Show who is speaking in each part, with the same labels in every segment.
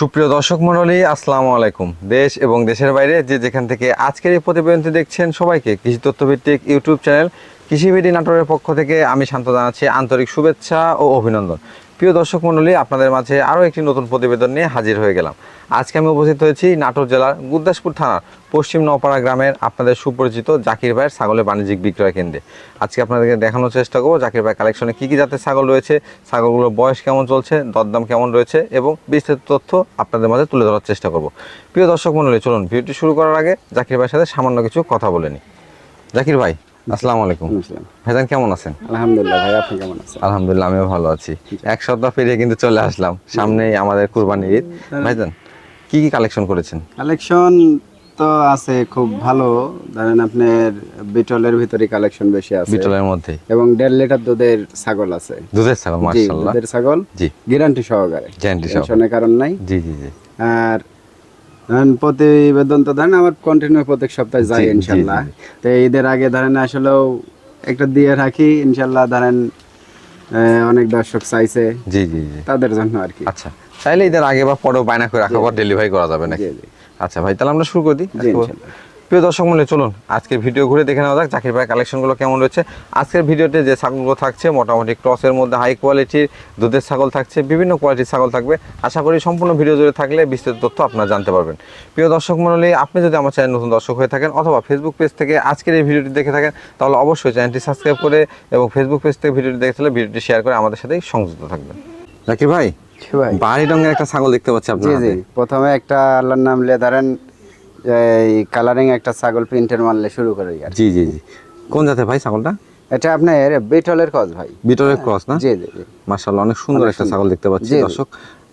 Speaker 1: সুপ্রিয় দর্শক মন্ডলী আসসালামু আলাইকুম। দেশ এবং দেশের বাইরে যে যেখান থেকে আজকের এই প্রতিবেদনটি দেখছেন, সবাইকে কৃষি তথ্যভিত্তিক ইউটিউব চ্যানেল কৃষিবিধি নাটোরের পক্ষ থেকে আমি শান্ত জানাচ্ছি আন্তরিক শুভেচ্ছা ও অভিনন্দন। প্রিয় দর্শক মণ্ডলী, আপনাদের মাঝে আরও একটি নতুন প্রতিবেদন নিয়ে হাজির হয়ে গেলাম। আজকে আমি উপস্থিত হয়েছি নাটোর জেলার গুদ্দাসপুর থানার পশ্চিম নপাড়া গ্রামের আপনাদের সুপরিচিত জাকির ভাইয়ের ছাগলের বাণিজ্যিক বিক্রয় কেন্দ্রে। আজকে আপনাদেরকে দেখানোর চেষ্টা করব জাকির ভাই কালেকশনে কী কী জাতের ছাগল রয়েছে, ছাগলগুলোর বয়স কেমন চলছে, দরদাম কেমন রয়েছে এবং বিস্তারিত তথ্য আপনাদের মাঝে তুলে ধরার চেষ্টা করব। প্রিয় দর্শক মণ্ডলী, চলুন ভিডিওটি শুরু করার আগে জাকির ভাইয়ের সাথে সামান্য কিছু কথা বলে নিই। জাকির ভাই আসসালামু আলাইকুম। ভাইজান কেমন আছেন?
Speaker 2: আলহামদুলিল্লাহ ভাই আপনি কেমন আছেন?
Speaker 1: আলহামদুলিল্লাহ আমিও ভালো আছি। এক সপ্তাহ পেরিয়ে কিন্তু চলে আসলাম। সামনেই আমাদের কুরবানি ঈদ। ভাইজান কি কি কালেকশন করেছেন?
Speaker 2: কালেকশন তো আছে খুব ভালো। ধরেন আপনার বিটলের ভিতরে কালেকশন বেশি আছে।
Speaker 1: বিটলের মধ্যে।
Speaker 2: এবং দেড় লিটার দুধের ছাগল আছে।
Speaker 1: দুধের ছাগল
Speaker 2: জি
Speaker 1: মার্শাল্লাহ
Speaker 2: দুধের ছাগল।
Speaker 1: জি।
Speaker 2: গ্যারান্টি সহকারে।
Speaker 1: সব
Speaker 2: টেনশনের কারণ নাই।
Speaker 1: জি জি জি।
Speaker 2: আর প্রতিবেদন তো ধরেন আমার কন্টিনিউ প্রত্যেক সপ্তাহে যাই ইনশাল্লাহ। তো ঈদের আগে ধরেন আসলেও একটা দিয়ে রাখি ইনশাল্লাহ ধরেন অনেক দর্শক চাইছে
Speaker 1: জি জি জি।
Speaker 2: তাদের জন্য আর কি।
Speaker 1: আচ্ছা চাইলে ঈদের আগে বা পরেও বায়না করে রাখা বা ডেলিভারি করা যাবে নাকি? আচ্ছা ভাই তাহলে আমরা শুরু করে দিই। প্রিয় দর্শক মূল্যে চলুন আজকের ভিডিও ঘুরে দেখে নেওয়া যাক জাকির ভাই কালেকশনগুলো কেমন রয়েছে। আজকের ভিডিওতে যে ছাগলগুলো থাকছে মোটামুটি ক্রসের মধ্যে হাই কোয়ালিটির দুধের ছাগল থাকছে বিভিন্ন কোয়ালিটির ছাগল থাকবে। আশা করি সম্পূর্ণ ভিডিও জুড়ে থাকলে বিস্তারিত তথ্য আপনারা জানতে পারবেন। প্রিয় দর্শক মণ্ডলী আপনি যদি আমার চ্যানেল নতুন দর্শক হয়ে থাকেন অথবা ফেসবুক পেজ থেকে আজকের এই ভিডিওটি দেখে থাকেন তাহলে অবশ্যই চ্যানেলটি সাবস্ক্রাইব করে এবং ফেসবুক পেজ থেকে ভিডিওটি দেখে থাকলে ভিডিওটি শেয়ার করে আমাদের সাথেই সংযুক্ত থাকবেন। জাকির ভাই? বাহারি রঙের একটা ছাগল দেখতে পাচ্ছি হাতে।
Speaker 2: প্রথমে একটা আল্লাহর নাম লিয়ে ধরেন এই কালারিং একটা ছাগল প্রিন্টের মারলে শুরু করে আর
Speaker 1: জি জি জি। কোন জাতের ভাই ছাগলটা?
Speaker 2: এটা আপনার বিটলের কজ ভাই।
Speaker 1: বিটলের ক্রস না?
Speaker 2: জি জি
Speaker 1: মার্শাল্লাহ অনেক সুন্দর একটা ছাগল দেখতে পাচ্ছি। দর্শক।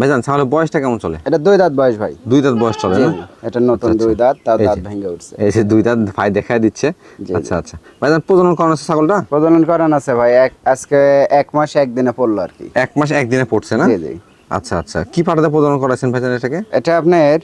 Speaker 1: ভাইজান ছাগলের বয়সটা কেমন চলে?
Speaker 2: এটা দুই দাঁত বয়স ভাই।
Speaker 1: দুই দাঁত বয়স চলে না?
Speaker 2: এটা নতুন দুই দাঁত তার দাঁত ভেঙে উঠছে।
Speaker 1: এই যে দুই দাঁত ভাই দেখাই দিচ্ছে। আচ্ছা আচ্ছা। ভাইজান প্রজনন করানো আছে ছাগলটা?
Speaker 2: প্রজনন করান আছে ভাই। এক আজকে এক মাস একদিনে পড়ল আর কি।
Speaker 1: এক মাস একদিনে পড়ছে না?
Speaker 2: জি জি।
Speaker 1: আচ্ছা আচ্ছা। কি পাঠাতে প্রজনন করাছেন ভাইজান এটাকে?
Speaker 2: এটা আপনার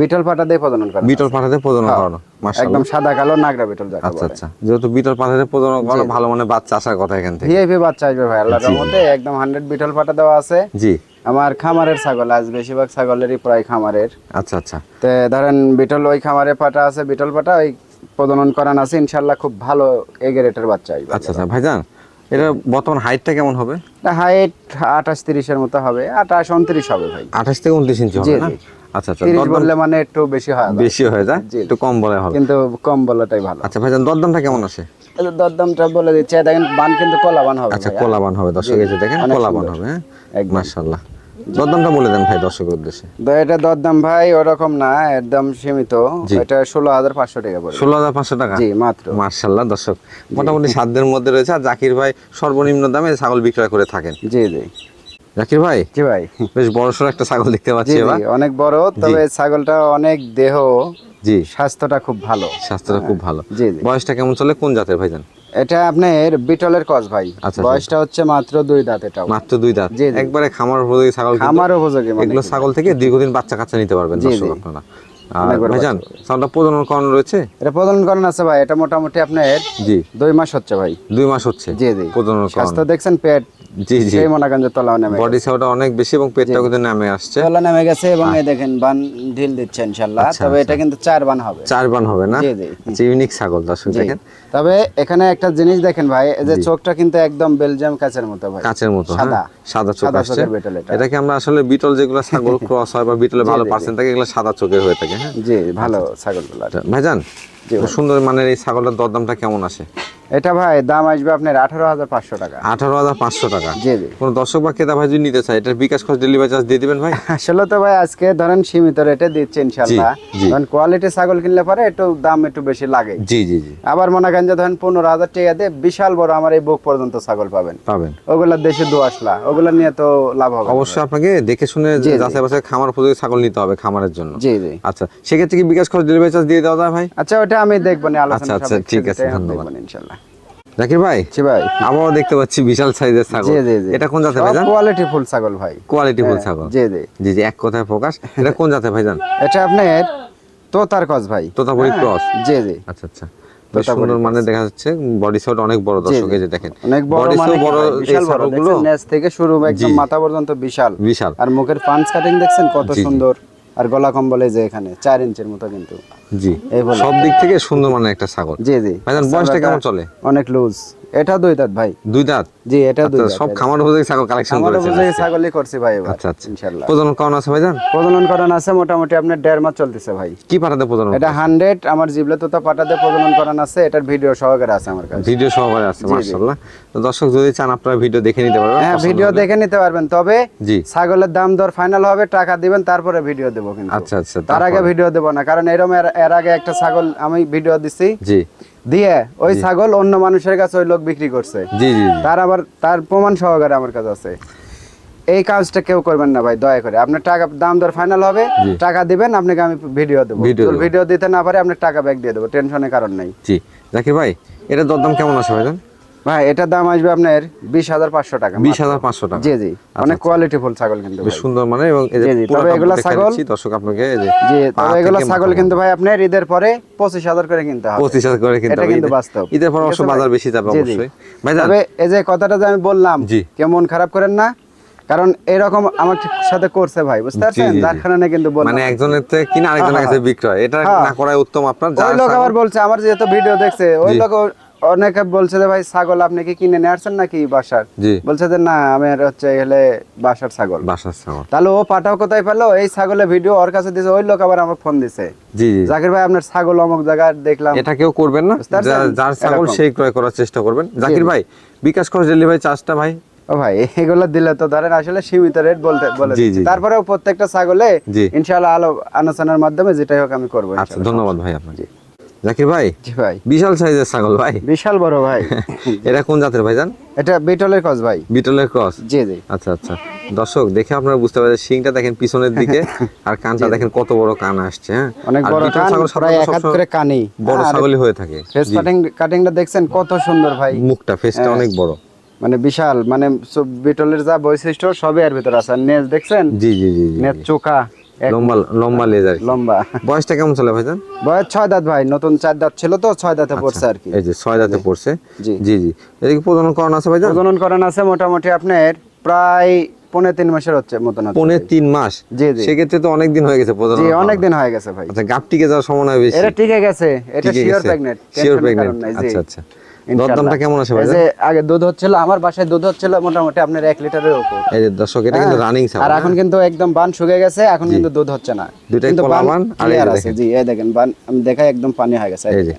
Speaker 2: বিটল পাটা দিয়ে প্রজনন করা
Speaker 1: বিটল পাঠাতে প্রজনন
Speaker 2: হ্যাঁ।
Speaker 1: করানো
Speaker 2: একদম সাদা কালো নাগরা বিটল যাকে
Speaker 1: আচ্ছা আচ্ছা। যেহেতু বিটল পাঠাতে প্রজনন করানো ভালো মানে বাচ্চা আসার কথা এখান থেকে।
Speaker 2: ভিআইপি বাচ্চা আসবে ভাই আল্লাহর রহমতে একদম হান্ড্রেড বিটল পাটা দেওয়া আছে।
Speaker 1: জি।
Speaker 2: আমার খামারের ছাগল আজ বেশিরভাগ ছাগলেরই প্রায় খামারের।
Speaker 1: আচ্ছা আচ্ছা।
Speaker 2: তে ধরেন বিটল ওই খামারে পাটা আছে বিটল পাটা ওই প্রজনন করান আছে ইনশাল্লাহ খুব ভালো এগে রেটের বাচ্চা আসবে।
Speaker 1: আচ্ছা আচ্ছা। ভাইজান এটা বর্তমান হাইটটা কেমন হবে?
Speaker 2: হাইট আঠাশ তিরিশের মতো হবে আঠাশ উনত্রিশ হবে ভাই।
Speaker 1: আঠাশ থেকে উনত্রিশ ইঞ্চি হবে না। আচ্ছা আচ্ছা
Speaker 2: তিরিশ
Speaker 1: দরদাম
Speaker 2: বললে মানে একটু বেশি হয়
Speaker 1: বেশি হয়ে যায়? একটু কম বলে হবে।
Speaker 2: কিন্তু কম বলাটাই ভালো।
Speaker 1: আচ্ছা ভাইজান দরদামটা কেমন আসে
Speaker 2: দরদামটা বলে দিচ্ছে দেখেন বান কিন্তু কলা হবে
Speaker 1: আচ্ছা
Speaker 2: ভাই,
Speaker 1: হবে দর্শক এই দেখেন
Speaker 2: অনেক
Speaker 1: হবে হ্যাঁ?
Speaker 2: একদম।
Speaker 1: দরদামটা বলে দেন ভাই দর্শকের উদ্দেশ্যে।
Speaker 2: এটা দরদাম ভাই ওরকম না একদম সীমিত। এটা ষোলো হাজার পাঁচশো টাকা পড়বে।
Speaker 1: ষোলো হাজার পাঁচশো টাকা?
Speaker 2: জি মাত্র।
Speaker 1: মার্শাল্লাহ দর্শক। মোটামুটি সাধ্যের মধ্যে রয়েছে আর জাকির ভাই সর্বনিম্ন দামে ছাগল বিক্রয় করে থাকেন।
Speaker 2: জি জি।
Speaker 1: জাকির ভাই?
Speaker 2: জি ভাই।
Speaker 1: বেশ বড় সড়ো একটা ছাগল দেখতে পাচ্ছি এবার।
Speaker 2: অনেক বড় তবে ছাগলটা অনেক দেহ
Speaker 1: জি।
Speaker 2: স্বাস্থ্যটা খুব ভালো।
Speaker 1: স্বাস্থ্যটা খুব ভালো।
Speaker 2: জি
Speaker 1: বয়সটা কেমন চলে? কোন জাতের ভাইজান
Speaker 2: এটা আপনার বিটলের কস ভাই।
Speaker 1: আচ্ছা,
Speaker 2: বয়সটা হচ্ছে মাত্র দুই দাঁত এটাও।
Speaker 1: মাত্র দুই দাঁত। একবারে খামার উপযোগী ছাগল।
Speaker 2: আমার উপযোগী মানে
Speaker 1: এগুলো ছাগল থেকে দীর্ঘদিন বাচ্চা কাচ্চা নিতে পারবেন দর্শক আপনারা। ভাইজান ছাগলটা প্রজনন রয়েছে?
Speaker 2: এটা প্রজনন আছে ভাই এটা মোটামুটি আপনার
Speaker 1: জি।
Speaker 2: দুই মাস হচ্ছে ভাই।
Speaker 1: দুই মাস হচ্ছে
Speaker 2: জি জি।
Speaker 1: প্রজনন
Speaker 2: স্বাস্থ্য দেখছেন পেট
Speaker 1: জি জি।
Speaker 2: সেই করেন তলাও নেমে
Speaker 1: বডি অনেক বেশি এবং পেটটা কিন্তু নামে আসছে।
Speaker 2: তলা নেমে গেছে এবং এই দেখেন বান ঢিল দিচ্ছে ইনশাল্লাহ।
Speaker 1: আচ্ছা,
Speaker 2: তবে এটা কিন্তু চার বান হবে।
Speaker 1: চার বান হবে না?
Speaker 2: জি, জি।
Speaker 1: আচ্ছা ইউনিক ছাগল দর্শক দেখেন।
Speaker 2: তবে এখানে একটা জিনিস দেখেন ভাই এই যে চোখটা কিন্তু একদম বেলজিয়াম কাচের মতো ভাই।
Speaker 1: কাঁচের মতো হ্যাঁ?
Speaker 2: সাদা।
Speaker 1: সাদা চোখ আসছে। এটাকে আমরা আসলে বিটল যেগুলো ছাগল ক্রস হয় বা বিটলে ভালো। পার্সেন্ট থাকে এগুলো সাদা চোখের হয়ে থাকে হ্যাঁ?
Speaker 2: জি ভালো ছাগলগুলো
Speaker 1: আচ্ছা, ভাইজান সুন্দর মানের এই ছাগলটার দরদামটা কেমন আসে?
Speaker 2: এটা ভাই দাম আসবে আপনার আঠারো হাজার পাঁচশো টাকা।
Speaker 1: আঠারো হাজার পাঁচশো টাকা?
Speaker 2: জি জি।
Speaker 1: কোন দর্শক বা ক্রেতা ভাই যদি নিতে চায় এটার বিকাশ খরচ ডেলিভারি চার্জ দিয়ে দিবেন ভাই?
Speaker 2: আসলে তো ভাই আজকে ধরেন সীমিত রেটে দিচ্ছে ইনশাল্লাহ কারণ কোয়ালিটি ছাগল কিনলে পরে একটু দাম একটু বেশি লাগে।
Speaker 1: জি জি জি।
Speaker 2: আবার মনে করেন যে ধরেন পনেরো হাজার টাকা দিয়ে বিশাল বড় আমার এই বুক পর্যন্ত ছাগল পাবেন।
Speaker 1: পাবেন।
Speaker 2: ওগুলা দেশে দু আসলা ওগুলা নিয়ে তো লাভ হবে
Speaker 1: অবশ্যই আপনাকে দেখে শুনে। যাচাই বাছাই খামার উপযোগী ছাগল নিতে হবে খামারের জন্য।
Speaker 2: জি জি।
Speaker 1: আচ্ছা সেক্ষেত্রে কি বিকাশ খরচ ডেলিভারি চার্জ দিয়ে দেওয়া যায় ভাই?
Speaker 2: আচ্ছা ওটা আমি দেখব না আলোচনা
Speaker 1: আচ্ছা, আচ্ছা, ঠিক আছে, ধন্যবাদ।
Speaker 2: ইনশাল্লাহ
Speaker 1: জাকির ভাই?
Speaker 2: জি ভাই।
Speaker 1: আবারও দেখতে পাচ্ছি বিশাল সাইজের ছাগল।
Speaker 2: জি জি জি।
Speaker 1: এটা কোন জাতের ভাইজান
Speaker 2: কোয়ালিটি ফুল ছাগল ভাই।
Speaker 1: কোয়ালিটি ফুল ছাগল।
Speaker 2: জি জি।
Speaker 1: জি জি এক কথায় প্রকাশ। এটা কোন জাতের ভাইজান
Speaker 2: এটা আপনার তোতার কস ভাই।
Speaker 1: তোতাপুরি ক্রস?
Speaker 2: জি জি।
Speaker 1: আচ্ছা আচ্ছা। সুন্দর মানে দেখা যাচ্ছে। বডি সাইড অনেক বড় দর্শক এই যে দেখেন।
Speaker 2: অনেক বড় মানে
Speaker 1: বড় এই
Speaker 2: বিশাল বড়
Speaker 1: ছাগলগুলো
Speaker 2: দেখছেন থেকে শুরু একদম মাথা পর্যন্ত বিশাল।
Speaker 1: বিশাল।
Speaker 2: আর মুখের পাঞ্চ কাটিং দেখছেন কত। সুন্দর। আর গলা কম্বলে যে এখানে চার ইঞ্চের মতো কিন্তু।
Speaker 1: জি। সব দিক থেকে সুন্দর মানে একটা ছাগল।
Speaker 2: জি জি।
Speaker 1: বয়সটা কেমন চলে?
Speaker 2: অনেক লুজ এটা দুই দাঁত ভাই।
Speaker 1: দুই দাঁত?
Speaker 2: জি এটা দুই
Speaker 1: আচ্ছা,
Speaker 2: দাঁত
Speaker 1: সব খামার উপযোগী ছাগল কালেকশন করেছেন
Speaker 2: বুঝে
Speaker 1: আজকে।
Speaker 2: ছাগলই করছি ভাই এবার
Speaker 1: আচ্ছা আচ্ছা।
Speaker 2: ইনশাআল্লাহ
Speaker 1: প্রজনন কেমন আছে ভাইজান?
Speaker 2: প্রজনন করান আছে মোটামুটি আপনার দেড় মাস চলতেছে ভাই।
Speaker 1: কি পাঠাতে প্রজনন
Speaker 2: এটা হান্ড্রেড আমার জিবলে তো পাটাতে প্রজনন করান আছে এটার ভিডিও সহকারে আছে আমার কাছে।
Speaker 1: ভিডিও সহকারে আছে মাশাআল্লাহ। তো দর্শক যদি চান আপনারা ভিডিও দেখে নিতে পারবেন
Speaker 2: হ্যাঁ ভিডিও দেখে নিতে পারবেন তবে
Speaker 1: জি।
Speaker 2: ছাগলের দাম দর ফাইনাল হবে টাকা দিবেন তারপরে ভিডিও দেবো কিন্তু।
Speaker 1: আচ্ছা আচ্ছা
Speaker 2: তার আগে ভিডিও দেবো না কারণ এরম এর এর আগে একটা ছাগল আমি ভিডিও দিছি।
Speaker 1: জি।
Speaker 2: দিয়ে ওই ছাগল অন্য মানুষের কাছে ওই লোক বিক্রি করছে।
Speaker 1: জি জি।
Speaker 2: তার আবার তার প্রমাণ সহকারে আমার কাছে আছে। এই কাজটা কেউ করবেন না ভাই দয়া করে। আপনার টাকা দাম দর ফাইনাল হবে। টাকা দিবেন আপনাকে আমি ভিডিও দেবো। ভিডিও দিতে না পারে আপনার টাকা ব্যাক দিয়ে দেবো। টেনশনের কারণ নাই।
Speaker 1: জি। জাকির ভাই এটা দরদাম কেমন আছে ভাইজান?
Speaker 2: ভাই এটার দাম আসবে আপনার বিশ হাজার পাঁচশো টাকা
Speaker 1: বিশ হাজার পাঁচশো টাকা।
Speaker 2: জি জি। অনেক কোয়ালিটি ফুল ছাগল কিন্তু
Speaker 1: বেশ সুন্দর মানে এবং
Speaker 2: তবে এগুলা ছাগল-
Speaker 1: দর্শক আপনাকে এই যে
Speaker 2: জি তবে এগুলো ছাগল কিন্তু ভাই আপনার ঈদের পরে পঁচিশ হাজার করে কিনতে হবে।
Speaker 1: পঁচিশ হাজার করে কিন্তু
Speaker 2: এটা কিন্তু বাস্তব।
Speaker 1: ঈদের পর অবশ্য বাজার বেশি যাবে। অবশ্যই। ভাইজান
Speaker 2: তবে এই যে কথাটা যে আমি বললাম
Speaker 1: জি।
Speaker 2: কেমন খারাপ করেন না কারণ এরকম আমার সাথে করছে ভাই বুঝতে পারছেন। যার কারণে কিন্তু বললাম।
Speaker 1: মানে একজনের থেকে কিনা আরেকজনের
Speaker 2: হ্যাঁ,
Speaker 1: কাছে বিক্রয়। এটা
Speaker 2: হ্যাঁ।
Speaker 1: না করাই উত্তম আপনার
Speaker 2: ওই
Speaker 1: যার
Speaker 2: লোক আবার বলছে আমার যেহেতু ভিডিও দেখছে ওই। লোক অনেকে বলছে যে ভাই ছাগল আপনি কি কিনে নিয়ে আসছেন নাকি বাসার? বলছে যে না আমার হচ্ছে এলে বাসার ছাগল।
Speaker 1: বাসার ছাগল।
Speaker 2: তাহলে ও পাঠাও কোথায় পেল? এই ছাগলের ভিডিও ওর কাছে দিছে ওই লোক আবার আমার ফোন দিছে।
Speaker 1: জি জি।
Speaker 2: জাকির ভাই আপনার ছাগল অমুক জায়গায় দেখলাম।
Speaker 1: এটা কেউ করবেন না। যার ছাগল সেই ক্রয় করার চেষ্টা করবেন। জাকির ভাই বিকাশ খরচ ডেলিভারি চার্জটা ভাই?
Speaker 2: ও ভাই এগুলো দিলে তো ধরেন আসলে সীমিত রেট বলতে বলে। তারপরেও প্রত্যেকটা ছাগলে ইনশাআল্লাহ আলো আলোচনার মাধ্যমে যেটাই হোক আমি করব
Speaker 1: আচ্ছা ধন্যবাদ ভাই আপনাকে। জাকির ভাই?
Speaker 2: জি ভাই।
Speaker 1: বিশাল সাইজের ছাগল ভাই।
Speaker 2: বিশাল বড় ভাই।
Speaker 1: এটা কোন জাতের ভাইজান?
Speaker 2: এটা বিটলের কস ভাই।
Speaker 1: বিটলের ক্রস?
Speaker 2: জি জি।
Speaker 1: আচ্ছা আচ্ছা। দর্শক দেখে আপনারা বুঝতে পারছেন শিংটা দেখেন পিছনের দিকে আর কানটা দেখেন কত বড় কান আসছে হ্যাঁ?
Speaker 2: অনেক বড় কান
Speaker 1: ছাগল
Speaker 2: প্রায় এক হাত করে কানি
Speaker 1: বড় ছাগলই হয়ে থাকে।
Speaker 2: ফেস। কাটিং কাটিংটা দেখছেন কত সুন্দর ভাই।
Speaker 1: মুখটা ফেসটা
Speaker 2: হ্যাঁ।
Speaker 1: অনেক বড়।
Speaker 2: মানে বিশাল মানে বিটলের যা বৈশিষ্ট্য সবই এর ভিতর আছে। নেজ দেখছেন?
Speaker 1: জি জি জি।
Speaker 2: নেজ চোখা।
Speaker 1: লম্বা লম্বা লেজার
Speaker 2: লম্বা।
Speaker 1: বয়সটা কেমন চলে ভাইজান?
Speaker 2: বয়স ছয় দাঁত ভাই নতুন চার দাঁত ছিল তো ছয় দাঁতে পড়ছে আর কি।
Speaker 1: এই যে ছয় দাঁতে পড়ছে।
Speaker 2: জি।
Speaker 1: জি জি। এদিকে প্রজনন করানো আছে ভাইজান?
Speaker 2: প্রজনন করান আছে মোটামুটি আপনার প্রায় পৌনে তিন মাসের হচ্ছে মতন হচ্ছে।
Speaker 1: তিন মাস?
Speaker 2: জি জি।
Speaker 1: সেক্ষেত্রে তো অনেক দিন হয়ে গেছে প্রজনন
Speaker 2: জি অনেক দিন হয়ে গেছে ভাই।
Speaker 1: আচ্ছা গাপ টিকে যাওয়ার সম্ভাবনা বেশি।
Speaker 2: এটা গেছে এটা শিওর
Speaker 1: আচ্ছা আচ্ছা। দরদামটা কেমন আছে
Speaker 2: এই যে আগে দুধ হচ্ছিল আমার বাসায় দুধ হচ্ছিল মোটামুটি আপনার এক লিটারের উপর।
Speaker 1: এই যে দর্শক এটা কিন্তু
Speaker 2: হ্যাঁ,
Speaker 1: রানিং
Speaker 2: আর এখন কিন্তু একদম বান শুকিয়ে গেছে এখন কিন্তু দুধ হচ্ছে না।
Speaker 1: দুইটাই
Speaker 2: কিন্তু
Speaker 1: বান, আর এই যে
Speaker 2: clear আছে।
Speaker 1: দেখেন।
Speaker 2: জি এই দেখেন বান আমি দেখাই একদম পানি হয়ে গেছে
Speaker 1: এই যে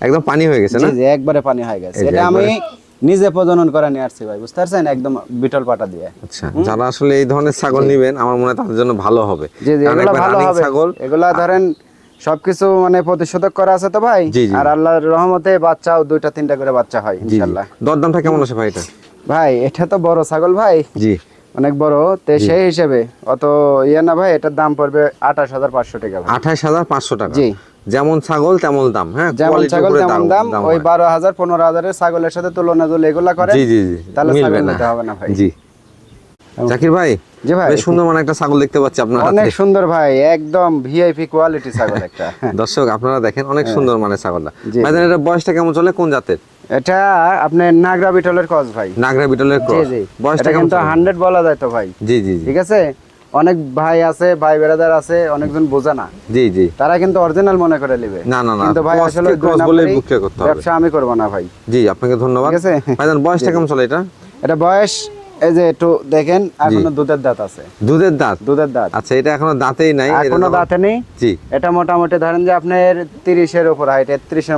Speaker 1: একদম পানি হয়ে গেছে না?
Speaker 2: জি একবারে পানি হয়ে গেছে। এটা আমি নিজে প্রজনন করে নিয়ে আসছি ভাই বুঝতে পারছেন? একদম বিটল পাটা দিয়ে।
Speaker 1: আচ্ছা যারা আসলে এই ধরনের ছাগল নেবেন আমার মনে হয় তাদের জন্য ভালো হবে।
Speaker 2: জি জি
Speaker 1: কারণ
Speaker 2: এগুলো
Speaker 1: একবার
Speaker 2: ভালো হবে।
Speaker 1: ছাগল
Speaker 2: এগুলা ধরেন সবকিছু মানে প্রতিশোধক করা আছে তো ভাই। আর আল্লাহর রহমতে বাচ্চাও দুইটা তিনটা করে বাচ্চা হয় ইনশাআল্লাহ।
Speaker 1: দরদামটা কেমন আছে ভাই এটা?
Speaker 2: ভাই এটা তো বড় ছাগল ভাই।
Speaker 1: জি।
Speaker 2: অনেক বড় তো সেই হিসেবে। অত ইয়ে না ভাই এটার দাম পড়বে আঠাশ হাজার পাঁচশো টাকা
Speaker 1: আঠাশ হাজার পাঁচশো টাকা।
Speaker 2: জি।
Speaker 1: যেমন ছাগল তেমন দাম হ্যাঁ?
Speaker 2: যেমন ছাগল তেমন দাম ওই। বারো হাজার পনেরো হাজারের ছাগলের সাথে তুলনা তুলে এগুলা করে
Speaker 1: জি জি জি।
Speaker 2: তাহলে ছাগল নিতে হবে না ভাই।
Speaker 1: জি। জাকির ভাই
Speaker 2: জি ভাই
Speaker 1: বেশ সুন্দর মানে একটা ছাগল দেখতে পাচ্ছি আপনার
Speaker 2: অনেক সুন্দর ভাই একদম ভিআইপি কোয়ালিটি ছাগল একটা।
Speaker 1: দর্শক আপনারা দেখেন অনেক সুন্দর মানে ছাগলটা।
Speaker 2: হ্যাঁ। জি,
Speaker 1: ভাইজান এটা বয়সটা কেমন চলে? কোন জাতের?
Speaker 2: এটা আপনার নাগরা বিটলের কস ভাই।
Speaker 1: নাগরা বিটলের ক্রস
Speaker 2: জি।
Speaker 1: বয়সটা
Speaker 2: কিন্তু
Speaker 1: চলে?
Speaker 2: হান্ড্রেড বলা যায় তো ভাই।
Speaker 1: জি জি জি।
Speaker 2: ঠিক আছে? অনেক ভাই আছে ভাই বেড়াদার আছে অনেকজন বোঝে না।
Speaker 1: জি জি।
Speaker 2: তারা কিন্তু অরিজিনাল মনে করে নেবে।
Speaker 1: না, না, না,
Speaker 2: কিন্তু ভাই আসলে
Speaker 1: কে
Speaker 2: দুই
Speaker 1: cross বলেই
Speaker 2: নাম্বারই
Speaker 1: বিক্রি করতে হবে।
Speaker 2: ব্যবসা আমি করব না ভাই।
Speaker 1: জি আপনাকে ধন্যবাদ।
Speaker 2: ঠিক আছে?
Speaker 1: ভাইজান বয়সটা কেমন চলে এটা?
Speaker 2: এটা বয়স এই যে একটু দেখেন এখনও দুধের দাঁত আছে।
Speaker 1: দুধের দাঁত?
Speaker 2: দুধের দাঁত।
Speaker 1: আচ্ছা এটা এখনও দাঁতেই নাই এখনও
Speaker 2: দাঁতে নেই।
Speaker 1: জি।
Speaker 2: এটা মোটামুটি ধরেন যে আপনার উপর হাইট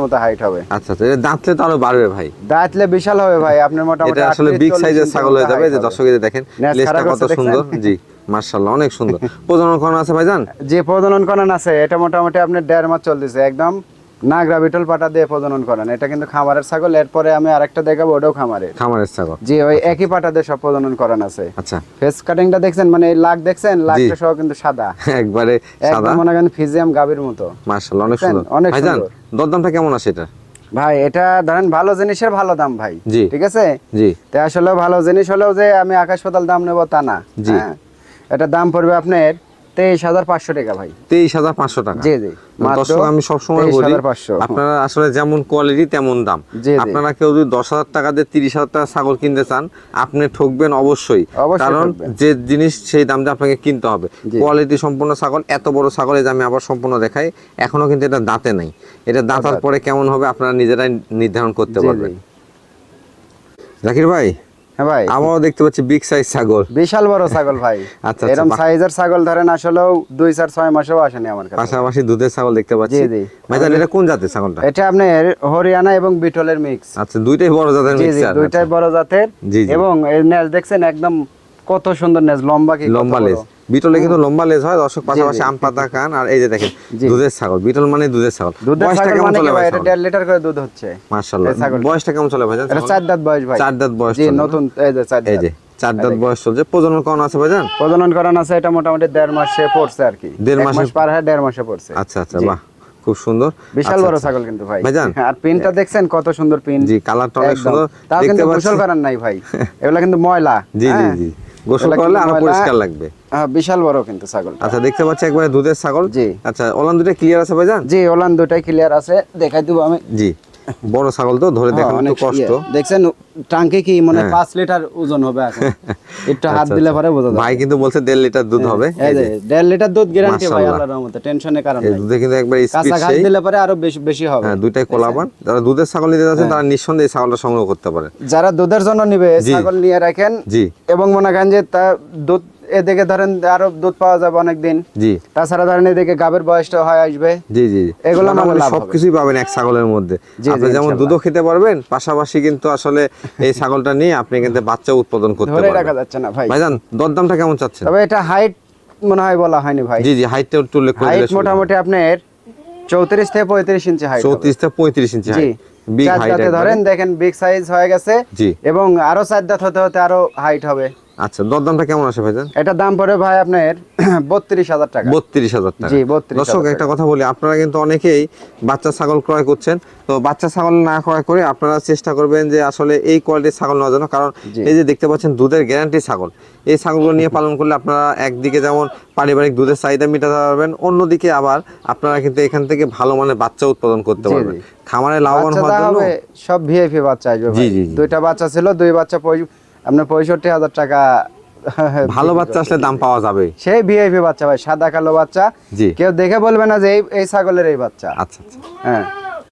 Speaker 2: মতো হাইট হবে।
Speaker 1: আচ্ছা আচ্ছা এটা দাঁতলে তো আরও বাড়বে ভাই।
Speaker 2: দাঁতলে বিশাল হবে ভাই আপনার মোটামুটি
Speaker 1: এটা আসলে বিগ সাইজের ছাগল হয়ে যাবে যে দর্শক দেখেন লেজটা কত সুন্দর। জি মার্শাল্লাহ অনেক সুন্দর। প্রজনন করানো আছে ভাইজান?
Speaker 2: যে প্রজনন করান আছে এটা মোটামুটি আপনার দেড় মাস চলতেছে একদম নাগরা বিটল পাটা দিয়ে প্রজনন করেন এটা কিন্তু খামারের ছাগল। এরপরে আমি আরেকটা দেখাবো ওটাও খামারের।
Speaker 1: খামারের ছাগল।
Speaker 2: জি ওই একই পাটা দিয়ে সব প্রজনন করান আছে।
Speaker 1: আচ্ছা।
Speaker 2: ফেস কাটিংটা দেখছেন? মানে লাখ দেখছেন? লাখটা সহ কিন্তু সাদা।
Speaker 1: একবারে সাদা।
Speaker 2: মনে করেন ফিজিয়াম মতো।
Speaker 1: মার্শাল্লাহ অনেক সুন্দর।
Speaker 2: অনেক সুন্দর।
Speaker 1: দরদামটা কেমন আছে এটা?
Speaker 2: ভাই এটা ধরেন ভালো জিনিসের ভালো দাম ভাই। ঠিক আছে?
Speaker 1: জি।
Speaker 2: তো আসলে ভালো জিনিস হলেও যে আমি আকাশ পাতাল দাম নেব তা না। হ্যাঁ? এটা দাম পড়বে আপনার তেইশ হাজার পাঁচশো টাকা ভাই।
Speaker 1: তেইশ হাজার পাঁচশো টাকা।
Speaker 2: জি জি।
Speaker 1: দর্শক আমি সবসময় বলি আপনারা আসলে যেমন কোয়ালিটি তেমন দাম।
Speaker 2: জি, জি।
Speaker 1: আপনারা কেউ যদি দশ হাজার টাকা দিয়ে তিরিশ হাজার টাকা ছাগল কিনতে চান আপনি ঠকবেন অবশ্যই। কারণ যে জিনিস সেই দাম দিয়ে আপনাকে কিনতে হবে। কোয়ালিটি সম্পূর্ণ ছাগল এত বড় ছাগল এই যে আমি আবার সম্পূর্ণ দেখাই এখনও কিন্তু এটা দাঁতে নাই। এটা দাঁতার পরে কেমন হবে আপনারা নিজেরাই নির্ধারণ করতে পারবেন। জাকির ভাই
Speaker 2: হ্যাঁ ভাই।
Speaker 1: আমরাও দেখতে পাচ্ছি বিগ সাইজ ছাগল।
Speaker 2: বিশাল বড় ছাগল ভাই।
Speaker 1: আচ্ছা,
Speaker 2: এরকম সাইজের ছাগল ধরেন আসলেও দুই চার ছয় মাসেও আসেনি আমার কাছে।
Speaker 1: পাশাপাশি দুধের ছাগল দেখতে পাচ্ছি।
Speaker 2: জি, জি।
Speaker 1: ভাই তাহলে এটা কোন জাতের ছাগলটা?
Speaker 2: এটা আপনি হরিয়ানা এবং বিটলের মিক্স
Speaker 1: আচ্ছা দুইটাই বড় জাতের
Speaker 2: জি জি দুইটাই বড় জাতের। এবং এর নেজ দেখছেন একদম কত সুন্দর নেজ লম্বা কি
Speaker 1: লম্বা। লেজ বিটলে কিন্তু লম্বা লেজ হয় দর্শক পাশাপাশি আম পাতা কান আর এই যে দেখেন দুধের ছাগল বিটল মানে দুধের ছাগল। বয়সটা কেমন
Speaker 2: মানে
Speaker 1: চলে
Speaker 2: ভাই?
Speaker 1: ভাই
Speaker 2: এটা দেড় লিটার করে দুধ হচ্ছে।
Speaker 1: মাশাআল্লাহ। বয়সটা কেমন চলে ভাইজান
Speaker 2: এটা চার দাঁত বয়স ভাই।
Speaker 1: চার দাঁত বয়স
Speaker 2: জি নতুন এই যে চার দাঁত।
Speaker 1: এই যে চার দাঁত বয়স চলছে। প্রজনন কেমন আছে ভাইজান
Speaker 2: প্রজনন করান আছে এটা মোটামুটি দেড় মাসে পড়ছে আর কি।
Speaker 1: দেড়
Speaker 2: এক
Speaker 1: মাসে-
Speaker 2: মাস পার হয় দেড় মাসে পড়ছে।
Speaker 1: আচ্ছা আচ্ছা বাহ খুব সুন্দর।
Speaker 2: বিশাল
Speaker 1: আচ্ছা,
Speaker 2: বড়
Speaker 1: আচ্ছা।
Speaker 2: ছাগল কিন্তু ভাই।
Speaker 1: ভাইজান?
Speaker 2: আর পিনটা দেখছেন কত সুন্দর পিন?
Speaker 1: জি কালারটা অনেক সুন্দর।
Speaker 2: তাও
Speaker 1: দেখতে
Speaker 2: কিন্তু গোসল করার নাই ভাই। এগুলা কিন্তু ময়লা
Speaker 1: জি জি
Speaker 2: হ্যাঁ?
Speaker 1: জি। গোসল করলে
Speaker 2: আরও
Speaker 1: পরিষ্কার লাগবে।
Speaker 2: হ্যাঁ, বিশাল বড় কিন্তু ছাগল
Speaker 1: আচ্ছা দেখতে পাচ্ছি একবারে দুধের ছাগল।
Speaker 2: জি।
Speaker 1: আচ্ছা ওলান দুটো ক্লিয়ার আছে ভাইজান?
Speaker 2: জি ওলান দুটাই ক্লিয়ার আছে দেখাই দেবো আমি।
Speaker 1: জি। বড় ছাগল তো ধরে
Speaker 2: হ্যাঁ,
Speaker 1: দেখানো
Speaker 2: অনেক
Speaker 1: কষ্ট
Speaker 2: ইয়ে। দেখছেন টাঙ্কি কি মানে
Speaker 1: হ্যাঁ।
Speaker 2: পাঁচ লিটার ওজন হবে এখন? একটু হাত
Speaker 1: আচ্ছা,
Speaker 2: দিলে
Speaker 1: আচ্ছা।
Speaker 2: পরে বোঝা যাবে।
Speaker 1: ভাই কিন্তু বলছে দেড় লিটার দুধ হবে।
Speaker 2: এই যে
Speaker 1: যে,
Speaker 2: দেড় লিটার দুধ গ্যারান্টি ভাই আল্লাহর রহমতে টেনশনের কারণ নাই।
Speaker 1: দুধে কিন্তু একবার স্পিড
Speaker 2: কাঁচা ঘাস দিলে পরে আরও বেশি বেশি হবে।
Speaker 1: হ্যাঁ দুইটাই কোলাবান যারা দুধের ছাগল নিতে যাচ্ছেন তারা নিঃসন্দেহে ছাগলটা সংগ্রহ করতে পারে।
Speaker 2: যারা দুধের জন্য নিবে ছাগল নিয়ে রাখেন
Speaker 1: জি।
Speaker 2: এবং মনে করেন যে তা দুধ এদিকে ধরেন আরও দুধ পাওয়া যাবে অনেক দিন
Speaker 1: জি।
Speaker 2: তাছাড়া ধরেন এদিকে গাবের বয়সটা হয় আসবে।
Speaker 1: জি জি।
Speaker 2: এগুলো মানে।
Speaker 1: সবকিছুই পাবেন এক ছাগলের মধ্যে। আপনি যেমন দুধও খেতে পারবেন পাশাপাশি কিন্তু আসলে এই ছাগলটা নিয়ে আপনি কিন্তু বাচ্চা উৎপাদন করতে
Speaker 2: ধরে রাখা যাচ্ছে না ভাই।
Speaker 1: ভাইজান দরদামটা কেমন চাচ্ছেন?
Speaker 2: তবে এটা হাইট মনে হয় বলা হয়নি ভাই।
Speaker 1: জি জি হাইটটা একটু উল্লেখ করে
Speaker 2: হাইট মোটামুটি আপনার চৌত্রিশ থেকে পঁয়ত্রিশ ইঞ্চি হাইট
Speaker 1: চৌত্রিশ থেকে পঁয়ত্রিশ ইঞ্চি
Speaker 2: জি।
Speaker 1: হাইট বিগ হাইট
Speaker 2: ধরেন দেখেন বিগ সাইজ হয়ে গেছে
Speaker 1: জি।
Speaker 2: এবং আরও চার দাঁত হতে হতে আরও হাইট হবে।
Speaker 1: আচ্ছা দরদামটা কেমন আসে ভাইজান?
Speaker 2: এটা দাম পড়ে ভাই আপনার বত্রিশ হাজার টাকা।
Speaker 1: বত্রিশ হাজার টাকা।
Speaker 2: জি, 32,000
Speaker 1: দর্শক একটা কথা বলি আপনারা কিন্তু অনেকেই বাচ্চা ছাগল ক্রয় করছেন। তো বাচ্চা ছাগল না ক্রয় করে আপনারা চেষ্টা করবেন যে আসলে এই কোয়ালিটির ছাগল নেওয়ার জন্য কারণ এই যে দেখতে পাচ্ছেন দুধের গ্যারান্টি ছাগল। এই ছাগলগুলো নিয়ে পালন করলে আপনারা একদিকে যেমন পারিবারিক দুধের চাহিদা মেটাতে পারবেন অন্যদিকে আবার আপনারা কিন্তু এখান থেকে ভালো মানের বাচ্চা উৎপাদন করতে পারবেন। খামারে লাভবান হওয়ার জন্য
Speaker 2: হবে সব ভিআইপি বাচ্চা আসবে। দুইটা বাচ্চা ছিল দুই বাচ্চা আপনার পঁয়ষট্টি হাজার টাকা
Speaker 1: ভালো বাচ্চা আসলে দাম পাওয়া যাবে।
Speaker 2: সেই ভিআইপি বাচ্চা ভাই সাদা কালো বাচ্চা।
Speaker 1: জি।
Speaker 2: কেউ দেখে বলবে না যে এই এই ছাগলের এই বাচ্চা।
Speaker 1: আচ্ছা আচ্ছা।
Speaker 2: হ্যাঁ।